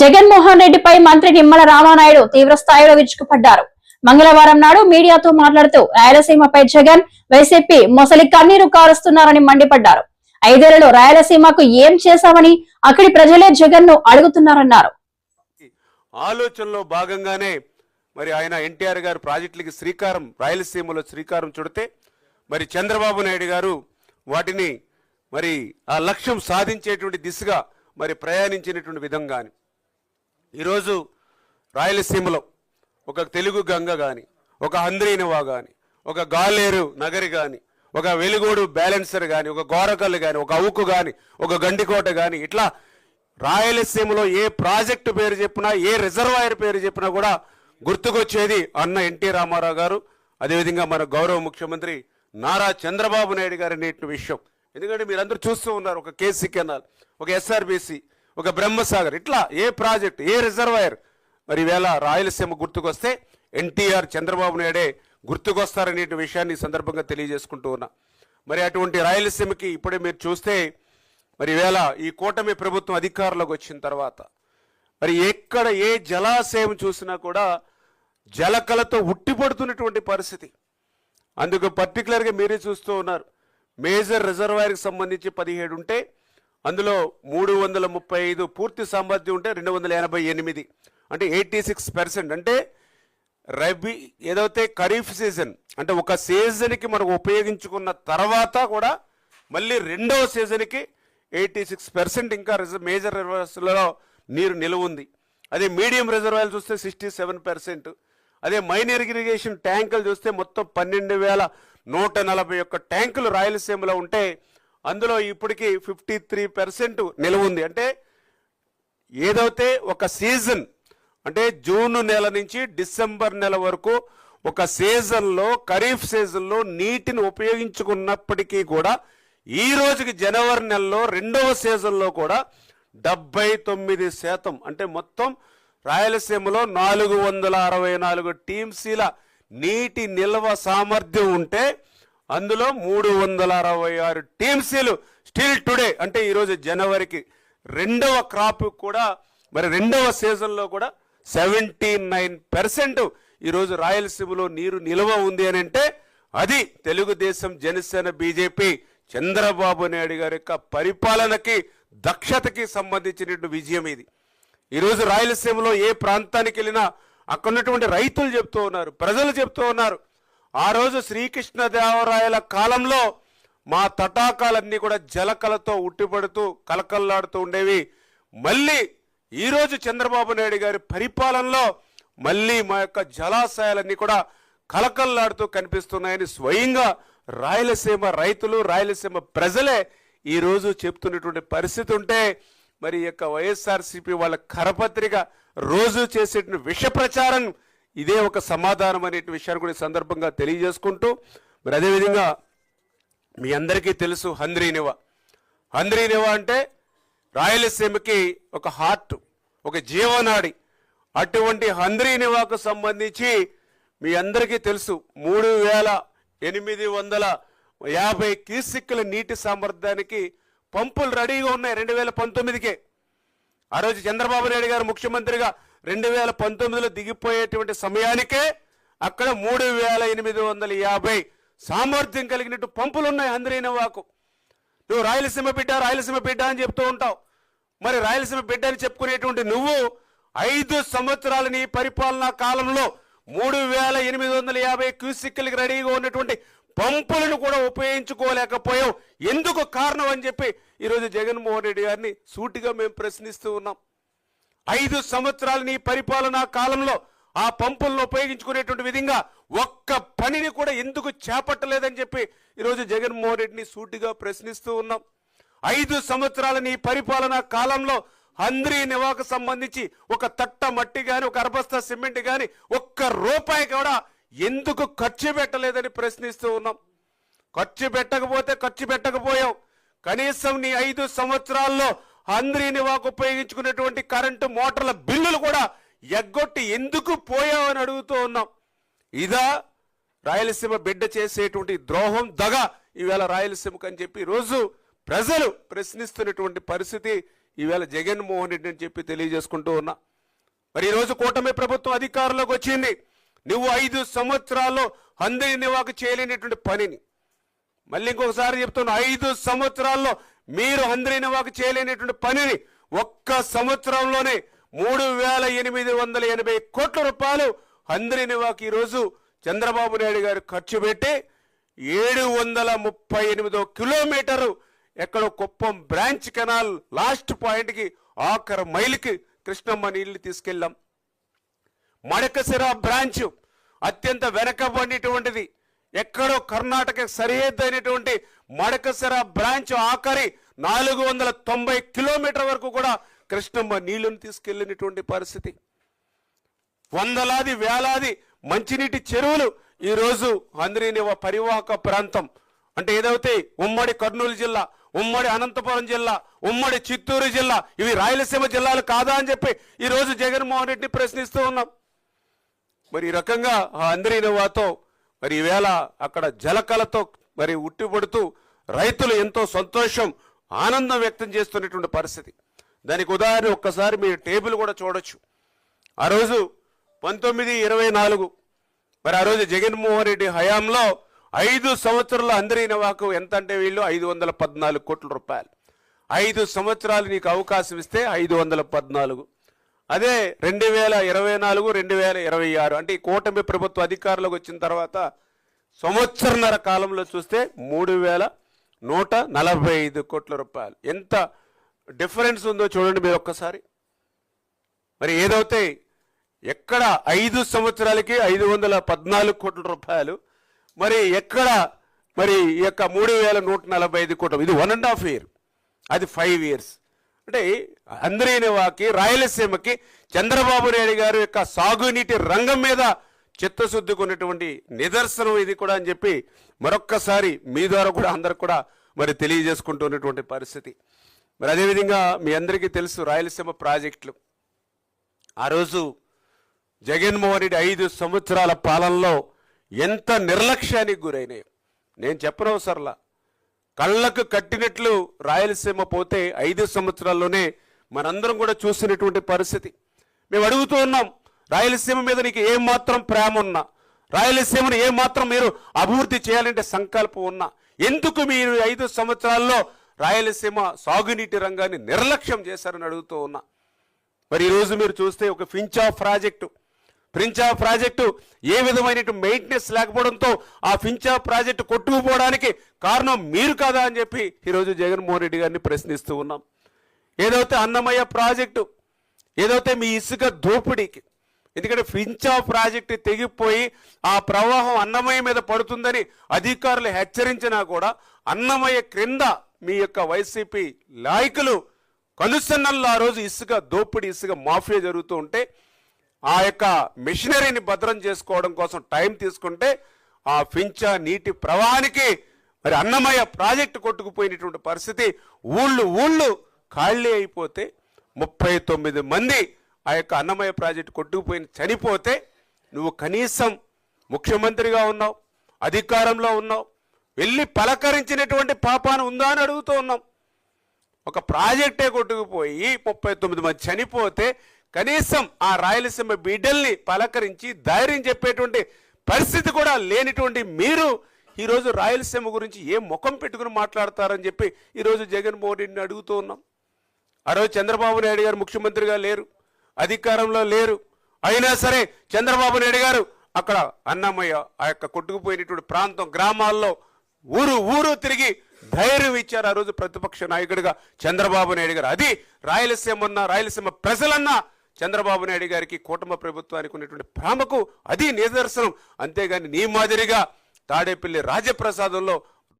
జగన్మోహన్ రెడ్డిపై మంత్రి నిమ్మల రామానాయుడు తీవ్ర స్థాయిలో విరుచుకుపడ్డారు. మంగళవారం నాడు మీడియాతో మాట్లాడుతూ రాయలసీమపై జగన్ వైసీపీ మొసలి కన్నీరు కారుస్తున్నారని మండిపడ్డారు. ఐదేళ్ళలో రాయలసీమకు ఏం చేశామని అక్కడి ప్రజలే జగన్ను అడుగుతున్నారన్నారు. ఆలోచనలో భాగంగానే మరి ఆయన ఎన్టీఆర్ గారు ప్రాజెక్టులకి శ్రీకారం రాయలసీమలో శ్రీకారం చుడితే మరి చంద్రబాబు నాయుడు గారు వాటిని మరి ఆ లక్ష్యం సాధించేటువంటి దిశగా మరి ప్రయాణించినటువంటి విధంగాని ఈరోజు రాయలసీమలో ఒక తెలుగు గంగ కానీ ఒక హంద్రీనివా కానీ ఒక గాలేరు నగరి కానీ ఒక వెలుగోడు బ్యాలెన్సర్ కానీ ఒక గోరకల్లు కానీ ఒక అవుకు కానీ ఒక గండికోట కానీ ఇట్లా రాయలసీమలో ఏ ప్రాజెక్టు పేరు చెప్పినా ఏ రిజర్వాయర్ పేరు చెప్పినా కూడా గుర్తుకొచ్చేది అన్న ఎన్టీ రామారావు గారు. అదేవిధంగా మన గౌరవ ముఖ్యమంత్రి నారా చంద్రబాబు నాయుడు గారి నేటి విషయం. ఎందుకంటే మీరందరూ చూస్తూ ఉన్నారు ఒక కేసీ కెనాల్ ఒక ఎస్ఆర్బిసి ఒక బ్రహ్మసాగర్. ఇట్లా ఏ ప్రాజెక్ట్ ఏ రిజర్వాయర్? మరి ఈవేళ రాయలసీమ గుర్తుకొస్తే ఎన్టీఆర్ చంద్రబాబు నాయుడే గుర్తుకొస్తారనే విషయాన్ని సందర్భంగా తెలియజేసుకుంటూ ఉన్నా. మరి అటువంటి రాయలసీమకి ఇప్పుడే మీరు చూస్తే మరి ఈవేళ ఈ కూటమి ప్రభుత్వం అధికారంలోకి వచ్చిన తర్వాత మరి ఎక్కడ ఏ జలాశయం చూసినా కూడా జలకలతో ఉట్టిపడుతున్నటువంటి పరిస్థితి. అందుకు పర్టికులర్గా మీరే చూస్తూ ఉన్నారు. మేజర్ రిజర్వాయర్కి సంబంధించి పదిహేడు ఉంటే అందులో మూడు వందల ముప్పై ఐదు పూర్తి సామర్థ్యం ఉంటే రెండు వందల ఎనభై ఎనిమిది. అంటే ఎయిటీ సిక్స్ పర్సెంట్. అంటే రబీ ఏదైతే ఖరీఫ్ సీజన్ అంటే ఒక సీజన్కి మనం ఉపయోగించుకున్న తర్వాత కూడా మళ్ళీ రెండవ సీజన్కి ఎయిటీ సిక్స్ పర్సెంట్ ఇంకా రిజర్వ్ మేజర్ రివర్స్లలో నీరు నిలువ ఉంది అదే మీడియం రిజర్వాయర్లు చూస్తే సిక్స్టీ సెవెన్ పర్సెంట్. అదే మైనర్ ఇరిగేషన్ ట్యాంకులు చూస్తే మొత్తం పన్నెండు వేల నూట నలభై ఒక్క ట్యాంకులు రాయలసీమలో ఉంటే అందులో ఇప్పటికీ ఫిఫ్టీ త్రీ పర్సెంట్ నిలవుంది ఉంది. అంటే ఏదైతే ఒక సీజన్ అంటే జూన్ నెల నుంచి డిసెంబర్ నెల వరకు ఒక సీజన్లో ఖరీఫ్ సీజన్లో నీటిని ఉపయోగించుకున్నప్పటికీ కూడా ఈ రోజుకి జనవరి నెలలో రెండవ సీజన్లో కూడా డెబ్బై తొమ్మిది శాతం అంటే మొత్తం రాయలసీమలో నాలుగు వందల అరవై నాలుగు టీమ్సీల నీటి నిల్వ సామర్థ్యం ఉంటే అందులో మూడు వందల అరవై ఆరు టీఎంసీలు స్టిల్ టుడే అంటే ఈరోజు జనవరికి రెండవ క్రాప్ కూడా మరి రెండవ సీజన్లో కూడా సెవెంటీ నైన్ పర్సెంట్ ఈరోజు రాయలసీమలో నీరు నిల్వ ఉంది అని అంటే అది తెలుగుదేశం జనసేన బీజేపీ చంద్రబాబు నాయుడు గారి యొక్క పరిపాలనకి దక్షతకి సంబంధించినటువంటి విజయం ఇది. ఈరోజు రాయలసీమలో ఏ ప్రాంతానికి వెళ్ళినా అక్కడ ఉన్నటువంటి రైతులు చెప్తూ ఉన్నారు ప్రజలు చెప్తూ ఉన్నారు ఆ రోజు శ్రీకృష్ణదేవరాయల కాలంలో మా తటాకాలన్నీ కూడా జలకలతో ఉట్టిపడుతూ కలకల్లాడుతూ ఉండేవి. మళ్ళీ ఈరోజు చంద్రబాబు నాయుడు గారి పరిపాలనలో మళ్ళీ మా యొక్క జలాశయాలన్నీ కూడా కలకల్లాడుతూ కనిపిస్తున్నాయని స్వయంగా రాయలసీమ రైతులు రాయలసీమ ప్రజలే ఈరోజు చెప్తున్నటువంటి పరిస్థితి ఉంటే మరి యొక్క వైఎస్ఆర్సీపీ వాళ్ళ కరపత్రిక రోజు చేసేటువంటి విష ప్రచారం ఇదే ఒక సమాధానం అనే విషయాన్ని కూడా సందర్భంగా తెలియజేసుకుంటూ మరి అదేవిధంగా మీ అందరికీ తెలుసు హంద్రీనివా హంద్రీనివా అంటే రాయలసీమకి ఒక హార్ట్ ఒక జీవనాడి. అటువంటి హంద్రీనివాకు సంబంధించి మీ అందరికీ తెలుసు మూడు వేల ఎనిమిది వందల యాభై క్యూసిక్కుల నీటి సామర్థ్యానికి పంపులు రెడీగా ఉన్నాయి రెండు వేల పంతొమ్మిదికే. ఆ రోజు చంద్రబాబు నాయుడు గారు ముఖ్యమంత్రిగా రెండు వేల పంతొమ్మిదిలో దిగిపోయేటువంటి సమయానికే అక్కడ మూడు వేల ఎనిమిది వందల యాభై సామర్థ్యం కలిగినట్టు పంపులు ఉన్నాయి అందరైన వాకు నువ్వు రాయలసీమ బిడ్డ రాయలసీమ బిడ్డ అని చెప్తూ ఉంటావు. మరి రాయలసీమ బిడ్డ అని చెప్పుకునేటువంటి నువ్వు ఐదు సంవత్సరాల నీ పరిపాలనా కాలంలో మూడు వేల ఎనిమిది వందల యాభై క్యూసిక్లకి రెడీగా ఉన్నటువంటి పంపులను కూడా ఉపయోగించుకోలేకపోయావు. ఎందుకు కారణం అని చెప్పి ఈరోజు జగన్మోహన్ రెడ్డి గారిని సూటిగా మేము ప్రశ్నిస్తూ ఉన్నాం. ఐదు సంవత్సరాల నీ పరిపాలనా కాలంలో ఆ పంపులను ఉపయోగించుకునేటువంటి విధంగా ఒక్క పనిని కూడా ఎందుకు చేపట్టలేదని చెప్పి ఈరోజు జగన్మోహన్ రెడ్డిని సూటిగా ప్రశ్నిస్తూ ఉన్నాం. ఐదు సంవత్సరాల నీ పరిపాలనా కాలంలో హంద్రీ నివాకు సంబంధించి ఒక తట్ట మట్టి కానీ ఒక అరబస్తా సిమెంట్ కానీ ఒక్క రూపాయి కూడా ఎందుకు ఖర్చు పెట్టలేదని ప్రశ్నిస్తూ ఉన్నాం. ఖర్చు పెట్టకపోతే ఖర్చు పెట్టకపోయావు కనీసం నీ ఐదు సంవత్సరాల్లో హంద్రీనివాకు ఉపయోగించుకునేటువంటి కరెంటు మోటార్ల బిల్లులు కూడా ఎగ్గొట్టి ఎందుకు పోయావని అడుగుతూ ఉన్నాం. ఇదా రాయలసీమ బిడ్డ చేసేటువంటి ద్రోహం దగ. ఈవేళ రాయలసీమకు అని చెప్పి రోజు ప్రజలు ప్రశ్నిస్తున్నటువంటి పరిస్థితి ఈవేళ జగన్మోహన్ రెడ్డి అని చెప్పి తెలియజేసుకుంటూ ఉన్నా. మరి ఈరోజు కూటమి ప్రభుత్వం అధికారంలోకి వచ్చింది. నువ్వు ఐదు సంవత్సరాల్లో అందరి నివాకు చేయలేనటువంటి పనిని. మళ్ళీ ఇంకొకసారి చెప్తున్నా ఐదు సంవత్సరాల్లో మీరు అందరి వాకు చేయలేనటువంటి పనిని ఒక్క సంవత్సరంలోనే మూడు వేల ఎనిమిది వందల ఎనభై కోట్ల రూపాయలు అందరి నివాకు ఈరోజు చంద్రబాబు నాయుడు గారు ఖర్చు పెట్టి ఏడు వందల ముప్పై ఎనిమిదో కిలోమీటరు ఎక్కడో కుప్పం బ్రాంచ్ కెనాల్ లాస్ట్ పాయింట్కి ఆఖరి మైలుకి కృష్ణమ్మ నీళ్ళు తీసుకెళ్ళాం. మడకసిరా బ్రాంచ్ అత్యంత వెనకబడినటువంటిది. ఎక్కడో కర్ణాటక సరిహద్దు అయినటువంటి మడకసిర బ్రాంచ్ ఆఖరి నాలుగు వందల తొంభై కిలోమీటర్ వరకు కూడా కృష్ణమ్మ నీళ్ళను తీసుకెళ్ళినటువంటి పరిస్థితి. వందలాది వేలాది మంచినీటి చెరువులు ఈరోజు అందరినివ పరివాహక ప్రాంతం. అంటే ఏదైతే ఉమ్మడి కర్నూలు జిల్లా ఉమ్మడి అనంతపురం జిల్లా ఉమ్మడి చిత్తూరు జిల్లా ఇవి రాయలసీమ జిల్లాలు కాదా అని చెప్పి ఈరోజు జగన్మోహన్ రెడ్డిని ప్రశ్నిస్తూ ఉన్నాం. మరి ఈ రకంగా ఆ అందరినవాతో మరి ఈవేళ అక్కడ జలకలతో మరి ఉట్టిపడుతూ రైతులు ఎంతో సంతోషం ఆనందం వ్యక్తం చేస్తున్నటువంటి పరిస్థితి. దానికి ఉదాహరణ ఒక్కసారి మీరు టేబుల్ కూడా చూడొచ్చు. ఆ రోజు పంతొమ్మిది ఇరవై నాలుగు మరి ఆ రోజు జగన్మోహన్ రెడ్డి హయాంలో ఐదు సంవత్సరాల అందరి నవాకు ఎంత అంటే వీళ్ళు? ఐదు వందల పద్నాలుగు కోట్ల రూపాయలు. ఐదు సంవత్సరాలు నీకు అవకాశం ఇస్తే ఐదు వందల పద్నాలుగు. అదే రెండు వేల ఇరవై నాలుగు రెండు వేల ఇరవై ఆరు. అంటే ఈ కూటమి ప్రభుత్వ అధికారంలోకి వచ్చిన తర్వాత సంవత్సరన్నర కాలంలో చూస్తే మూడు వేల నూట నలభై ఐదు కోట్ల రూపాయలు. ఎంత డిఫరెన్స్ ఉందో చూడండి మీరు ఒక్కసారి. మరి ఏదైతే ఎక్కడ ఐదు సంవత్సరాలకి ఐదు వందల పద్నాలుగు కోట్ల రూపాయలు మరి ఎక్కడ మరి ఈ యొక్క మూడు వేల నూట నలభై ఐదు కోట్లు ఇది వన్ అండ్ హాఫ్ ఇయర్ అది ఫైవ్ ఇయర్స్ అంటే అందరినివాకి రాయలసీమకి చంద్రబాబు నాయుడు గారి యొక్క సాగునీటి రంగం మీద చిత్తశుద్ధికి ఉన్నటువంటి నిదర్శనం ఇది కూడా అని చెప్పి మరొక్కసారి మీ ద్వారా కూడా అందరికి కూడా మరి తెలియజేసుకుంటున్నటువంటి పరిస్థితి. మరి అదేవిధంగా మీ అందరికీ తెలుసు రాయలసీమ ప్రాజెక్టులు. ఆ రోజు జగన్మోహన్ రెడ్డి ఐదు సంవత్సరాల పాలనలో ఎంత నిర్లక్ష్యానికి గురైనాయో. నేను చెప్పనవసరలా. కళ్ళకు కట్టినట్లు రాయలసీమ పోతే ఐదు సంవత్సరాల్లోనే మనందరం కూడా చూసినటువంటి పరిస్థితి. మేము అడుగుతూ ఉన్నాం రాయలసీమ మీద నీకు ఏమాత్రం ప్రేమ ఉన్నా రాయలసీమను ఏమాత్రం మీరు అభివృద్ధి చేయాలంటే సంకల్పం ఉన్నా ఎందుకు మీరు ఐదు సంవత్సరాల్లో రాయలసీమ సాగునీటి రంగాన్ని నిర్లక్ష్యం చేశారని అడుగుతూ ఉన్నా. మరి ఈరోజు మీరు చూస్తే ఒక ఫించా ప్రాజెక్టు ఫించా ప్రాజెక్టు ఏ విధమైన మెయింటెనెన్స్ లేకపోవడంతో ఆ ఫించా ప్రాజెక్టు కొట్టుకుపోవడానికి కారణం మీరు కాదా అని చెప్పి ఈరోజు జగన్మోహన్ రెడ్డి గారిని ప్రశ్నిస్తూ ఉన్నాం. ఏదైతే అన్నమయ్య ప్రాజెక్టు ఏదైతే మీ ఇసుక దోపిడీకి ఎందుకంటే ఫించా ప్రాజెక్టు తెగిపోయి ఆ ప్రవాహం అన్నమయ్య మీద పడుతుందని అధికారులు హెచ్చరించినా కూడా అన్నమయ్య క్రింద మీ యొక్క వైసీపీ నాయకులు కలుసన్నల్లో ఆ రోజు ఇసుక దోపిడీ ఇసుక మాఫియా జరుగుతూ ఉంటే ఆ యొక్క మిషనరీని భద్రం చేసుకోవడం కోసం టైం తీసుకుంటే ఆ ఫించా నీటి ప్రవాహానికి మరి అన్నమయ్య ప్రాజెక్టు కొట్టుకుపోయినటువంటి పరిస్థితి ఊళ్ళు ఊళ్ళు ఖాళీ అయిపోతే ముప్పై తొమ్మిది మంది ఆ యొక్క అన్నమయ్య ప్రాజెక్టు కొట్టుకుపోయిన చనిపోతే నువ్వు కనీసం ముఖ్యమంత్రిగా ఉన్నావు అధికారంలో ఉన్నావు వెళ్ళి పలకరించినటువంటి పాపాన ఉందా అని అడుగుతూ ఉన్నాం. ఒక ప్రాజెక్టే కొట్టుకుపోయి ముప్పై తొమ్మిది మంది చనిపోతే కనీసం ఆ రాయలసీమ బిడ్డల్ని పలకరించి ధైర్యం చెప్పేటువంటి పరిస్థితి కూడా లేనిటువంటి మీరు ఈరోజు రాయలసీమ గురించి ఏ ముఖం పెట్టుకుని మాట్లాడతారని చెప్పి ఈరోజు జగన్మోహన్ రెడ్డిని అడుగుతూ ఉన్నాం. ఆ రోజు చంద్రబాబు నాయుడు గారు ముఖ్యమంత్రిగా లేరు అధికారంలో లేరు. అయినా సరే చంద్రబాబు నాయుడు గారు అక్కడ అన్నమయ్య ఆ యొక్క కొట్టుకుపోయినటువంటి ప్రాంతం గ్రామాల్లో ఊరు ఊరు తిరిగి ధైర్యం ఇచ్చారు ఆ రోజు ప్రతిపక్ష నాయకుడిగా చంద్రబాబు నాయుడు గారు. అది రాయలసీమ ఉన్న రాయలసీమ ప్రజలన్నా చంద్రబాబు నాయుడు గారికి కూటమ ప్రభుత్వానికి ఉన్నటువంటి ప్రేమకు అది నిదర్శనం. అంతేగాని నీ మాదిరిగా తాడేపల్లి రాజప్రసాదంలో